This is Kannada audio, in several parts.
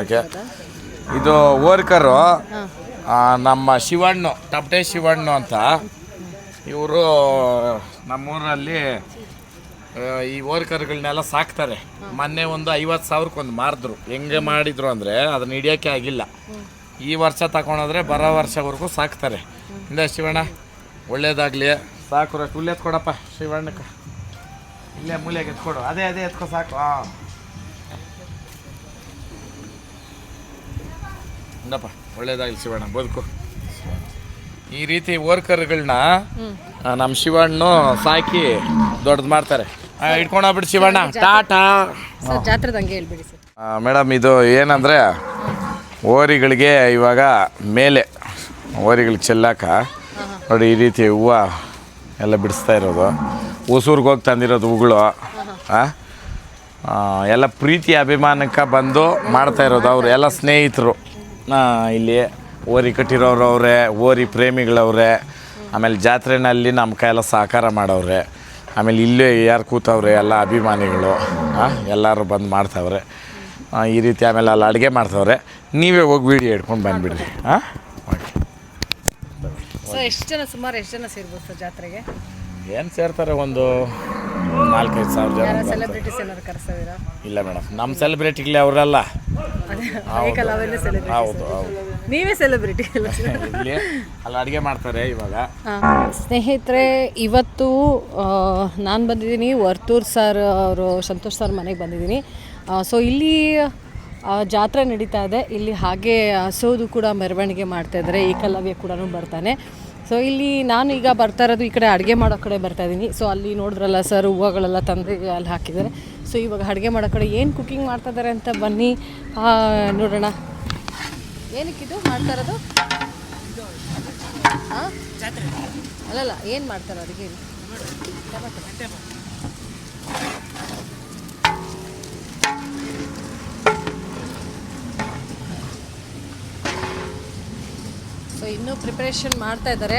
ಓಕೆ? ಇದು ಓರ್ಕರು ನಮ್ಮ ಶಿವಣ್ಣು ತಪ್ಟೆ ಶಿವಣ್ಣು ಅಂತ. ಇವರು ನಮ್ಮೂರಲ್ಲಿ ಈ ಓರ್ಕರ್ಗಳನ್ನೆಲ್ಲ ಸಾಕ್ತಾರೆ. ಮೊನ್ನೆ ಒಂದು ಐವತ್ತು ಸಾವಿರಕ್ಕೆ ಒಂದು ಮಾರಿದ್ರು. ಹೆಂಗೆ ಮಾಡಿದ್ರು ಅಂದರೆ ಅದನ್ನ ಹಿಡಿಯೋಕ್ಕೆ ಆಗಿಲ್ಲ. ಈ ವರ್ಷ ತಗೊಂಡೋದ್ರೆ ಬರೋ ವರ್ಷವರೆಗೂ ಸಾಕ್ತಾರೆ. ಇಂದ ಶಿವಣ್ಣ ಒಳ್ಳೇದಾಗಲಿ. ಸಾಕು ಹುಲ್ಲು ಎತ್ಕೊಡಪ್ಪ ಶಿವಣ್ಣಕ್ಕೆ. ಇಲ್ಲೇ ಮೂಲೆಗೆ ಎತ್ಕೊಡು. ಅದೇ ಅದೇ ಎತ್ಕೊ ಸಾಕು. ಹಾಂ. ಇಂದಪ್ಪ ಒಳ್ಳೇದಾಗಲಿ ಶಿವಣ್ಣ ಬದುಕು. ಈ ರೀತಿ ವರ್ಕರ್ಗಳನ್ನ ನಮ್ಮ ಶಿವಣ್ಣು ಸಾಕಿ ದೊಡ್ಡದು ಮಾಡ್ತಾರೆ. ಇಟ್ಕೊಂಡೋಗ್ಬಿಟ್ಟು ಶಿವಣ್ಣ. ಟಾಟಾ. ಸರ್ ಜಾತ್ರೆದ ಹಂಗೆ ಹೇಳ್ಬಿಡಿ ಸರ್. ಮೇಡಮ್ ಇದು ಏನಂದರೆ ಓರಿಗಳಿಗೆ ಇವಾಗ ಮೇಲೆ ಓರಿಗಳಿಗೆ ಚೆಲ್ಲಾಕ ನೋಡಿ ಈ ರೀತಿ ಹೂವು ಎಲ್ಲ ಬಿಡಿಸ್ತಾ ಇರೋದು. ಹೊಸೂರ್ಗೆ ಹೋಗಿ ತಂದಿರೋದು ಹೂಗಳು ಎಲ್ಲ ಪ್ರೀತಿ ಅಭಿಮಾನಕ್ಕೆ ಬಂದು ಮಾಡ್ತಾ ಇರೋದು ಅವರು ಎಲ್ಲ ಸ್ನೇಹಿತರು. ಇಲ್ಲಿ ಓರಿ ಕಟ್ಟಿರೋರು ಅವರೇ ಓರಿ ಪ್ರೇಮಿಗಳವ್ರೆ ಆಮೇಲೆ ಜಾತ್ರೆನಲ್ಲಿ ನಮ್ಮ ಕೈಯೆಲ್ಲ ಸಹಕಾರ ಮಾಡವ್ರೆ ಆಮೇಲೆ ಇಲ್ಲೇ ಯಾರು ಕೂತವ್ರೆ ಎಲ್ಲ ಅಭಿಮಾನಿಗಳು ಎಲ್ಲರೂ ಬಂದು ಮಾಡ್ತಾವ್ರೆ. ಈ ರೀತಿ ಆಮೇಲೆ ಅಲ್ಲಿ ಅಡುಗೆ ಮಾಡ್ತಾವ್ರೆ. ನೀವೇ ಹೋಗಿ ವೀಡಿಯೋ ಹಿಡ್ಕೊಂಡು ಬಂದುಬಿಡ್ರಿ ಹಾಂ ಓಕೆ. ಎಷ್ಟು ಜನ ಸುಮಾರು ಎಷ್ಟು ಜನ ಸೇರ್ಬೋದು ಸರ್ ಜಾತ್ರೆಗೆ? ಏನು ಸೇರ್ತಾರೆ? ಒಂದು ನಾಲ್ಕೈದು ಸಾವಿರ ಜನ ಬರ್ತಾರೆ. ಸೆಲೆಬ್ರಿಟೀಸ್ ಏನಾದ್ರು ಕರೆಸ್ತಾ ಇಲ್ಲ ಮೇಡಮ್ ನಮ್ಮ ಸೆಲೆಬ್ರಿಟಿಗಳೇ ಅವರೆಲ್ಲ ಅದೇ ಏಕಲ್ಲ ಅವೆಲ್ಲ ಸೆಲೆಬ್ರಿಟಿ ಹೌದು ಹೌದು. ನೀವೇ ಸೆಲೆಬ್ರಿಟಿ ಇಲ್ಲಿ ಅಲ್ಲಿ ಅಡುಗೆ ಮಾಡ್ತಾರೆ ಇವಾಗ. ಸ್ನೇಹಿತರೆ ಇವತ್ತು ನಾನು ಬಂದಿದ್ದೀನಿ ವರ್ತೂರ್ ಸರ್ ಅವರು ಸಂತೋಷ್ ಸರ್ ಮನೆಗೆ ಬಂದಿದ್ದೀನಿ. ಸೊ ಇಲ್ಲಿ ಜಾತ್ರೆ ನಡೀತಾ ಇದೆ. ಇಲ್ಲಿ ಹಾಗೆ ಹಸೋದು ಕೂಡ ಮೆರವಣಿಗೆ ಮಾಡ್ತಾ ಇದ್ದಾರೆ ಏಕಲವ್ಯ ಕೂಡ ಬರ್ತಾನೆ. ಸೊ ಇಲ್ಲಿ ನಾನು ಈಗ ಬರ್ತಾ ಇರೋದು ಈ ಕಡೆ ಅಡುಗೆ ಮಾಡೋ ಕಡೆ ಬರ್ತಾ ಇದ್ದೀನಿ ಸೊ ಅಲ್ಲಿ ನೋಡಿದ್ರಲ್ಲ ಸರ್ ಹೂವುಗಳೆಲ್ಲ ತಂದು ಅಲ್ಲಿ ಹಾಕಿದ್ದಾರೆ. ಸೊ ಇವಾಗ ಅಡುಗೆ ಮಾಡೋ ಕಡೆ ಏನು ಕುಕ್ಕಿಂಗ್ ಮಾಡ್ತಾ ಇದ್ದಾರೆ ಅಂತ ಬನ್ನಿ. ನೋಡೋಣ. ಏನಕ್ಕಿದು ಮಾಡ್ತಾ ಇರೋದು? ಹಾಂ ಅಲ್ಲಲ್ಲ, ಏನು ಮಾಡ್ತಾರೆ ಅಡುಗೆ ಸೊ ಇನ್ನೂ ಪ್ರಿಪ್ರೇಷನ್ ಮಾಡ್ತಾ ಇದ್ದಾರೆ.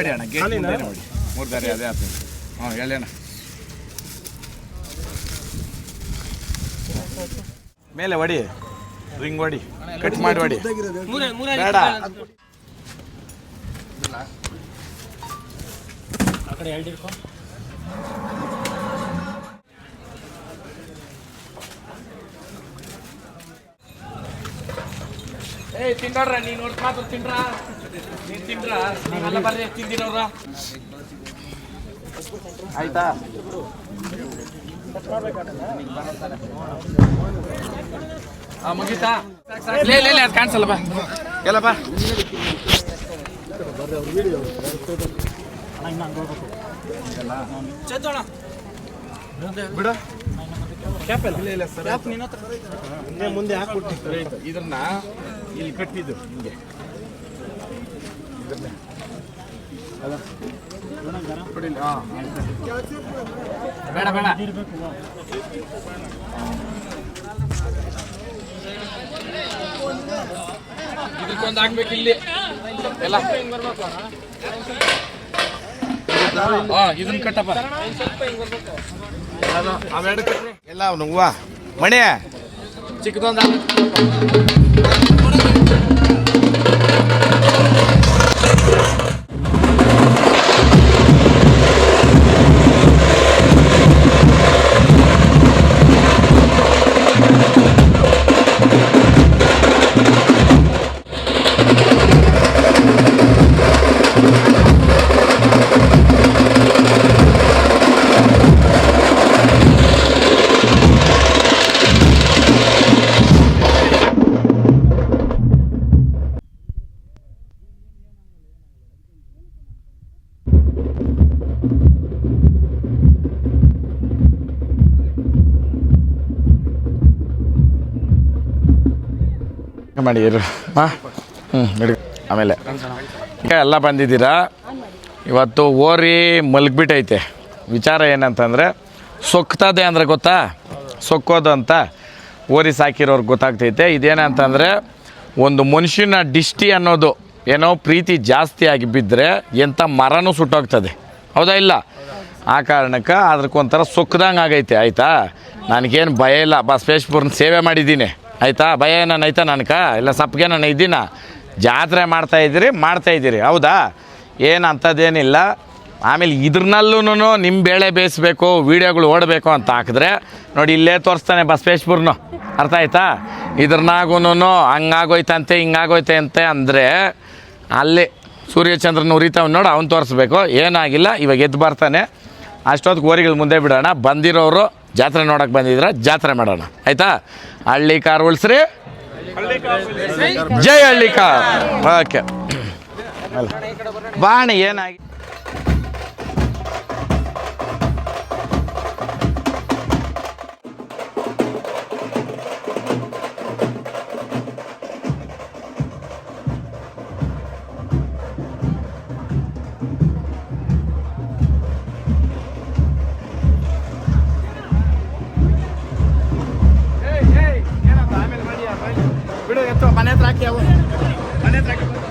ಹೊಡಿ ಅಣ್ಣ ಗೇಟ್ ಮುಂದೆನೇ ಹೊಡಿ ಮೂರು ದಾರಿ ಅದೇ ಆಗ್ತದೆ ಹಾಂ ಅಣ್ಣ. ಮೇಲೆ ಹೊಡಿ ರಿಂಗ್ ಹೊಡಿ ಕಟ್ ಮಾಡಿ ಹೊಡಿ ಬೇಡ. ಏಯ್ ತಿಂಡ್ರ ನೀನು ನೋಡ್ ಮಾತ್ರ ತಿಂಡ್ರ ಆಯ್ತಾ? ಆ ಮುಗೀತಾ? ಲೇ ಲೇ ಲೇ ಅದು ಕಾಣಿಸಲ್ಲ ಬಾ. ಎಲ್ಲ ಬಾ. ಬಿಡು. ಮುಂದೆ ಹಾಕ್ಬಿಟ್ಟು ಇದನ್ನ ಇಲ್ಲಿ ಕಟ್ಟಿದ್ದು ಹಿಂಗೆ. ಎಲ್ಲ ಇದನ್ನ ಕಟ್ಟಪ್ಪ ಅವೆರಡು ಎಲ್ಲ ಚಿಕ್ಕದೊಂದು ಮಾಡಿ ಇರು. ಹಾಂ? ಹ್ಞೂ ಆಮೇಲೆ. ಈಗ ಎಲ್ಲ ಬಂದಿದ್ದೀರಾ? ಇವತ್ತು ಓರಿ ಮಲಗ್ಬಿಟ್ಟೈತೆ. ವಿಚಾರ ಏನಂತಂದರೆ, ಸೊಕ್ತದೆ ಅಂದರೆ ಗೊತ್ತಾ? ಸೊಕ್ಕೋದು ಅಂತ ಓರಿ ಸಾಕಿರೋರ್ಗೆ ಗೊತ್ತಾಗ್ತೈತೆ. ಇದೇನಂತಂದರೆ, ಒಂದು ಮನುಷ್ಯನ ದಿಷ್ಟಿ ಅನ್ನೋದು ಏನೋ ಪ್ರೀತಿ ಜಾಸ್ತಿ ಆಗಿ ಬಿದ್ದರೆ ಎಂಥ ಮರನೂ ಸುಟ್ಟೋಗ್ತದೆ. ಹೌದಾ ಇಲ್ಲ? ಆ ಕಾರಣಕ್ಕೆ ಅದಕ್ಕೊಂಥರ ಸೊಕ್ಕದಂಗೆ ಆಗೈತೆ ಆಯಿತಾ? ನನಗೇನು ಭಯ ಇಲ್ಲ. ಬಸವೇಶ್ವರನ ಸೇವೆ ಮಾಡಿದ್ದೀನಿ. ಆಯಿತಾ? ಭಯ ಏನಾನ ಐತಾ ನನಕ? ಇಲ್ಲ ಸಪ್ಪಗೆ ನಾನು ಇದ್ದೀನ? ಜಾತ್ರೆ ಮಾಡ್ತಾ ಇದ್ದೀರಿ ಮಾಡ್ತಾ ಇದ್ದೀರಿ. ಹೌದಾ? ಏನು ಅಂಥದ್ದೇನಿಲ್ಲ. ಆಮೇಲೆ ಇದ್ರನಲ್ಲೂ ನಿಮ್ಮ ಬೇಳೆ ಬೇಯಿಸ್ಬೇಕು, ವೀಡಿಯೋಗಳು ಓಡಬೇಕು ಅಂತ ಹಾಕಿದ್ರೆ ನೋಡಿ ಇಲ್ಲೇ ತೋರಿಸ್ತಾನೆ ಬಸವೇಶ್ವರನು. ಅರ್ಥ ಆಯ್ತಾ? ಇದ್ರನಾಗೂ ಹಂಗಾಗೋಯ್ತಂತೆ, ಹಿಂಗಾಗೋಯ್ತೆ ಅಂತೆ ಅಂದರೆ ಅಲ್ಲಿ ಸೂರ್ಯಚಂದ್ರನ ಉರಿತಾವ್ ನೋಡು, ಅವ್ನು ತೋರಿಸ್ಬೇಕು. ಏನಾಗಿಲ್ಲ, ಇವಾಗ ಎದ್ದು ಬರ್ತಾನೆ. ಅಷ್ಟೊತ್ತು ಓರಿಗಳು ಮುಂದೆ ಬಿಡೋಣ. ಬಂದಿರೋರು ಜಾತ್ರೆ ನೋಡಕ್ಕೆ ಬಂದಿದ್ರೆ ಜಾತ್ರೆ ಮಾಡೋಣ. ಆಯಿತಾ? ಹಳ್ಳಿ ಕಾರ್ ಉಳಿಸ್ರಿ. ಜೈ ಹಳ್ಳಿ ಕಾರ್ ಓಕೆ. ಬಾಣಿ ಏನಾಗಿ trabalhar naquela. Vai entrar aqui.